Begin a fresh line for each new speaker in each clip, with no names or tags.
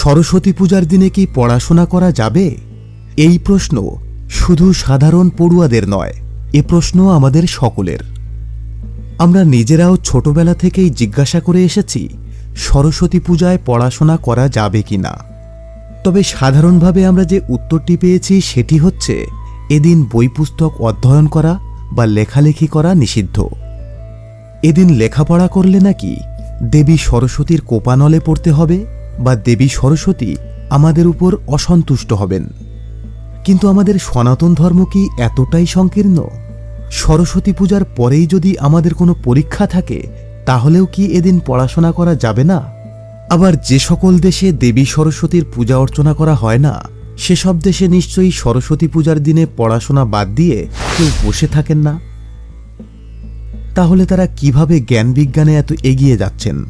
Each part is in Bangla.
সরস্বতী পূজার দিনে কি পড়াশোনা করা যাবে? এই প্রশ্ন শুধু সাধারণ পড়ুয়াদের নয়, এ প্রশ্ন আমাদের সকলের। আমরা নিজেরাও ছোটবেলা থেকেই জিজ্ঞাসা করে এসেছি, সরস্বতী পূজায় পড়াশোনা করা যাবে কি না? তবে সাধারণভাবে আমরা যে উত্তরটি পেয়েছি সেটি হচ্ছে, এদিন বই পুস্তক অধ্যয়ন করা বা লেখালেখি করা নিষিদ্ধ। এদিন লেখাপড়া করলে নাকি দেবী সরস্বতীর কোপানলে পড়তে হবে? বা দেবী সরস্বতী আমাদের উপর অসন্তুষ্ট হবেন। কিন্তু আমাদের সনাতন ধর্ম কি এতটাই সংকীর্ণ? সরস্বতী পূজার পরেই যদি আমাদের কোনো পরীক্ষা থাকে, তাহলেও কি এদিন পড়াশোনা করা যাবে না? আবার যে সকল দেশে দেবী সরস্বতীর পূজা অর্চনা করা হয় না, সেসব দেশে নিশ্চয়ই সরস্বতী পূজার দিনে পড়াশোনা বাদ দিয়ে কেউ বসে থাকেন না? তাহলে তারা কীভাবে জ্ঞান বিজ্ঞানে এত এগিয়ে যাচ্ছেন?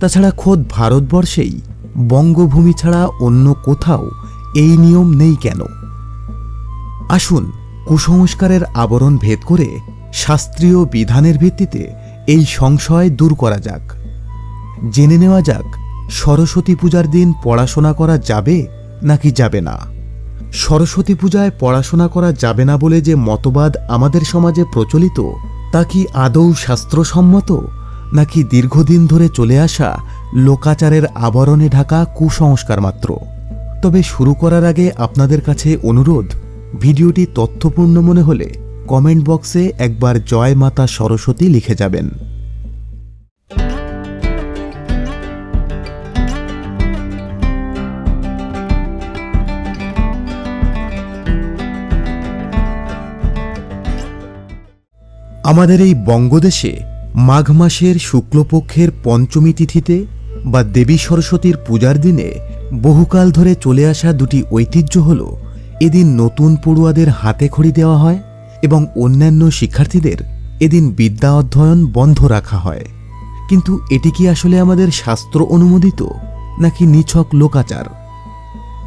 তাছাড়া খোদ ভারতবর্ষেই বঙ্গভূমি ছাড়া অন্য কোথাও এই নিয়ম নেই কেন? আসুন কুসংস্কারের আবরণ ভেদ করে শাস্ত্রীয় বিধানের ভিত্তিতে এই সংশয় দূর করা যাক। জেনে নেওয়া যাক, সরস্বতী পূজার দিন পড়াশোনা করা যাবে নাকি যাবে না? সরস্বতী পূজায় পড়াশোনা করা যাবে না বলে যে মতবাদ আমাদের সমাজে প্রচলিত, তা কি আদৌ শাস্ত্রসম্মত? নাকি দীর্ঘদিন ধরে চলে আসা লোকাচারের আবরণে ঢাকা কুসংস্কার মাত্র। তবে শুরু করার আগে আপনাদের কাছে অনুরোধ, ভিডিওটি তথ্যপূর্ণ মনে হলে কমেন্ট বক্সে একবার জয় মাতা সরস্বতী লিখে যাবেন। আমাদের এই বঙ্গদেশে মাঘ মাসের শুক্লপক্ষের পঞ্চমী তিথিতে বা দেবী সরস্বতীর পূজার দিনে বহুকাল ধরে চলে আসা দুটি ঐতিহ্য হল, এদিন নতুন পড়ুয়াদের হাতে খড়ি দেওয়া হয় এবং অন্যান্য শিক্ষার্থীদের এদিন বিদ্যা অধ্যয়ন বন্ধ রাখা হয়। কিন্তু এটি কি আসলে আমাদের শাস্ত্র অনুমোদিত, নাকি নিছক লোকাচার?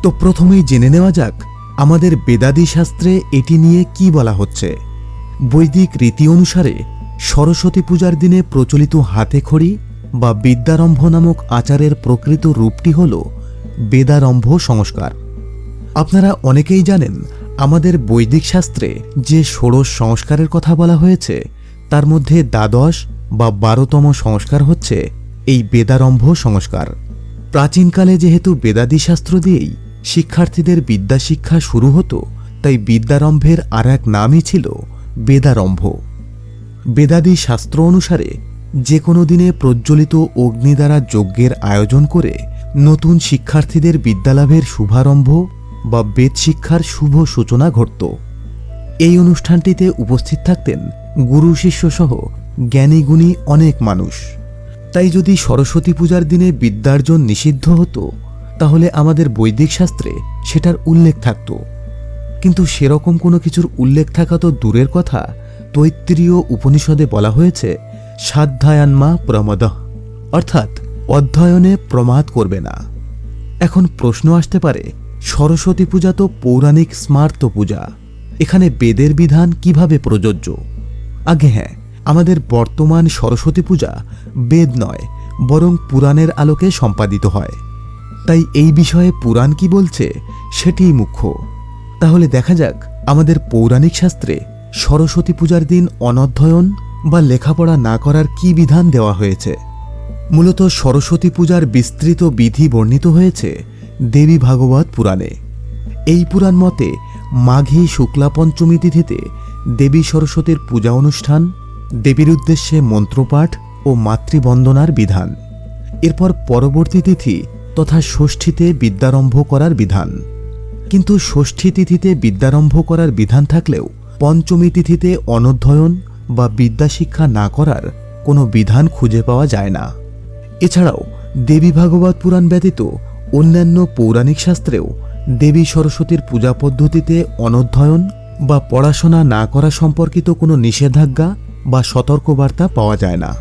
তো প্রথমেই জেনে নেওয়া যাক, আমাদের বেদাদি শাস্ত্রে এটি নিয়ে কি বলা হচ্ছে। বৈদিক রীতি অনুসারে সরস্বতী পূজার দিনে প্রচলিত হাতে খড়ি বা বিদ্যারম্ভ নামক আচারের প্রকৃত রূপটি হল বেদারম্ভ সংস্কার। আপনারা অনেকেই জানেন, আমাদের বৈদিক শাস্ত্রে যে ষোড়শ সংস্কারের কথা বলা হয়েছে, তার মধ্যে দ্বাদশ বা বারোতম সংস্কার হচ্ছে এই বেদারম্ভ সংস্কার। প্রাচীনকালে যেহেতু বেদাদি শাস্ত্র দিয়েই শিক্ষার্থীদের বিদ্যা শিক্ষা শুরু হতো, তাই বিদ্যারম্ভের আর এক নামই ছিল বেদারম্ভ। বেদাদি শাস্ত্র অনুসারে যে কোনো দিনে প্রজ্বলিত অগ্নি দ্বারা যজ্ঞের আয়োজন করে নতুন শিক্ষার্থীদের বিদ্যালাভের শুভারম্ভ বা বেদ শিক্ষার শুভ সূচনা ঘটত। এই অনুষ্ঠানটিতে উপস্থিত থাকতেন গুরু শিষ্য সহ জ্ঞানীগুণী অনেক মানুষ। তাই যদি সরস্বতী পূজার দিনে বিদ্যার্জন নিষিদ্ধ হতো, তাহলে আমাদের বৈদিক শাস্ত্রে সেটার উল্লেখ থাকত। কিন্তু সেরকম কোনো কিছুর উল্লেখ থাকা তো দূরের কথা, তৈত্রীয় উপনিষদে বলা হয়েছে সাধ্যায়ান্মা প্রমদ। অর্থাৎ অধ্যয়নে প্রমাদ করবে না। এখন প্রশ্ন আসতে পারে, সরস্বতী পূজা তো পৌরাণিক স্মার্ত পূজা। এখানে বেদের বিধান কীভাবে প্রযোজ্য? আগে হ্যাঁ আমাদের বর্তমান সরস্বতী পূজা বেদ নয়, বরং পুরাণের আলোকে সম্পাদিত হয়। তাই এই বিষয়ে পুরাণ কি বলছে সেটিই মুখ্য। তাহলে দেখা যাক আমাদের পৌরাণিক শাস্ত্রে সরস্বতী পূজার দিন অনধ্যয়ন বা লেখাপড়া না করার কি বিধান দেওয়া হয়েছে? মূলত সরস্বতী পূজার বিস্তৃত বিধি বর্ণিত হয়েছে দেবী ভাগবত পুরাণে। এই পুরাণ মতে মাঘী শুক্লা পঞ্চমী তিথিতে দেবী সরস্বতীর পূজা অনুষ্ঠান, দেবীর উদ্দেশ্যে মন্ত্রপাঠ ও মাতৃবন্দনার বিধান। এরপর পরবর্তী তিথি তথা ষষ্ঠীতে বিদ্যারম্ভ করার বিধান। কিন্তু ষষ্ঠী তিথিতে বিদ্যারম্ভ করার বিধান থাকলেও পঞ্চমী তিথিতে অনধ্যয়ন বা বিদ্যাশিক্ষা না করার কোনো বিধান খুঁজে পাওয়া যায় না। এছাড়াও দেবী ভাগবত পুরাণ ব্যতীত অন্যান্য পৌরাণিক শাস্ত্রেও দেবী সরস্বতীর পূজা পদ্ধতিতে অনধ্যয়ন বা পড়াশোনা না করা সম্পর্কিত কোনো নিষেধাজ্ঞা বা সতর্কবার্তা পাওয়া যায় না।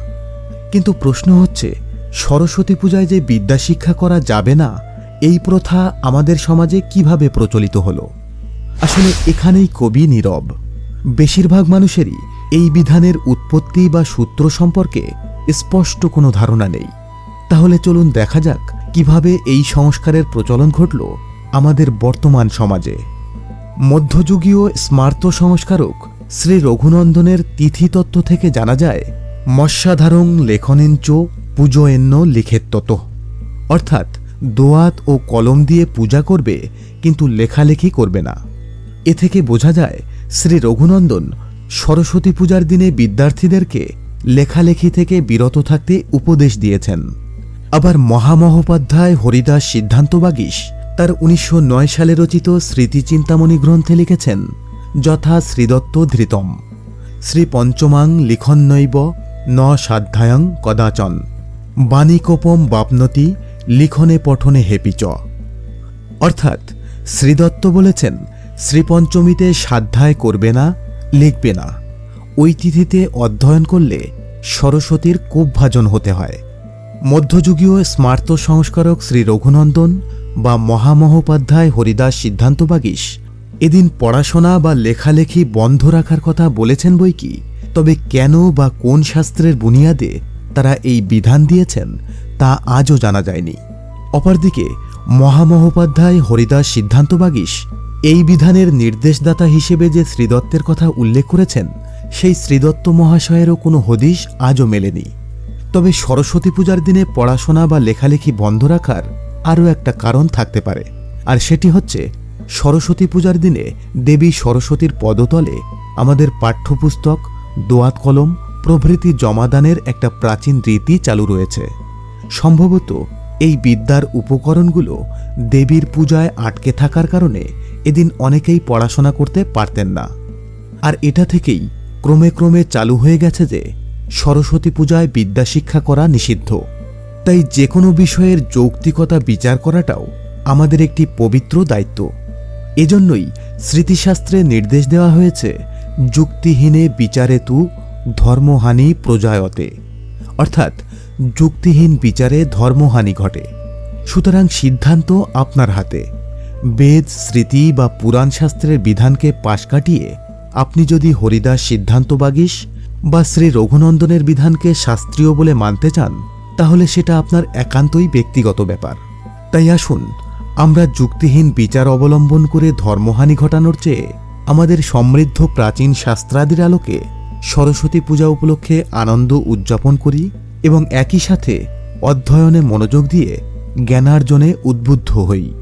কিন্তু প্রশ্ন হচ্ছে, সরস্বতী পূজায় যে বিদ্যা শিক্ষা করা যাবে না, এই প্রথা আমাদের সমাজে কীভাবে প্রচলিত হলো? আসলে এখানেই কবি নীরব। বেশিরভাগ মানুষেরই এই বিধানের উৎপত্তি বা সূত্র সম্পর্কে স্পষ্ট কোনো ধারণা নেই। তাহলে চলুন দেখা যাক কীভাবে এই সংস্কারের প্রচলন ঘটল আমাদের বর্তমান সমাজে। মধ্যযুগীয় স্মার্ত সংস্কারক শ্রী রঘুনন্দনের তিথিতত্ত্ব থেকে জানা যায়, মৎস্যাধারং লেখনেঞ্চ পুজোয়েন্ন লিখেত্তত। অর্থাৎ দোয়াত ও কলম দিয়ে পূজা করবে, কিন্তু লেখালেখি করবে না। এ থেকে বোঝা যায়, শ্রী রঘুনন্দন সরস্বতী পূজার দিনে বিদ্যার্থীদেরকে লেখালেখি থেকে বিরত থাকতে উপদেশ দিয়েছেন। আবার মহামহোপাধ্যায় হরিদাস সিদ্ধান্তবাগীশ তার উনিশশো নয় সালে রচিত স্মৃতিচিন্তামণি গ্রন্থে লিখেছেন, যথা শ্রীদত্ত ধৃতম। শ্রী পঞ্চমাং লিখন্নৈব ন সাধ্যায়ং কদাচন। বাণীকোপম বাপনতি লিখনে পঠনে হেপিচ অর্থাৎ শ্রীদত্ত বলেছেন শ্রীপঞ্চমীতে সাধ্যায় করবে না লিখবে না। ওই তিথিতে অধ্যয়ন করলে সরস্বতীর কোপভাজন হতে হয়। মধ্যযুগীয় স্মার্ত সংস্কারক শ্রী রঘুনন্দন বা মহামহোপাধ্যায় হরিদাস সিদ্ধান্তবাগীশ এদিন পড়াশোনা বা লেখালেখি বন্ধ রাখার কথা বলেছেন বই কি? তবে কেন বা কোন শাস্ত্রের বুনিয়াদে তারা এই বিধান দিয়েছেন তা আজও জানা যায়নি। অপরদিকে মহামহোপাধ্যায় হরিদাস সিদ্ধান্তবাগীশ এই বিধানের নির্দেশদাতা হিসেবে যে শ্রীদত্তের কথা উল্লেখ করেছেন, সেই শ্রীদত্ত মহাশয়েরও কোনো হদিশ আজও মেলেনি। তবে সরস্বতী পূজার দিনে পড়াশোনা বা লেখালেখি বন্ধ রাখার আরও একটা কারণ থাকতে পারে, আর সেটি হচ্ছে সরস্বতী পূজার দিনে দেবী সরস্বতীর পদতলে আমাদের পাঠ্যপুস্তক, দোয়াত কলম, প্রভৃতি জমাদানের একটা প্রাচীন রীতি চালু রয়েছে। সম্ভবত এই বিদ্যার উপকরণগুলো দেবীর পূজায় আটকে থাকার কারণে এদিন অনেকেই পড়াশোনা করতে পারতেন না। আর এটা থেকেই ক্রমে ক্রমে চালু হয়ে গেছে যে সরস্বতী পূজায় বিদ্যা শিক্ষা করা নিষিদ্ধ। তাই যে কোনো বিষয়ের যৌক্তিকতা বিচার করাটাও আমাদের একটি পবিত্র দায়িত্ব। এজন্যই স্মৃতিশাস্ত্রে নির্দেশ দেওয়া হয়েছে, যুক্তিহীনে বিচারে তু ধর্মহানি প্রজায়তে। অর্থাৎ যুক্তিহীন বিচারে ধর্মহানি ঘটে। সুতরাং সিদ্ধান্ত আপনার হাতে। বেদ, স্মৃতি বা পুরাণ শাস্ত্রের বিধানকে পাশ কাটিয়ে আপনি যদি হরিদাস সিদ্ধান্তবাগীশ বা শ্রী রঘুনন্দনের বিধানকে শাস্ত্রীয় বলে মানতে চান, তাহলে সেটা আপনার একান্তই ব্যক্তিগত ব্যাপার। তাই আসুন, আমরা যুক্তিহীন বিচার অবলম্বন করে ধর্মহানি ঘটানোর চেয়ে আমাদের সমৃদ্ধ প্রাচীন শাস্ত্রাদির আলোকে সরস্বতী পূজা উপলক্ষে আনন্দ উদযাপন করি এবং একই সাথে অধ্যয়নে মনোযোগ দিয়ে জ্ঞানার্জনে উদ্বুদ্ধ হই।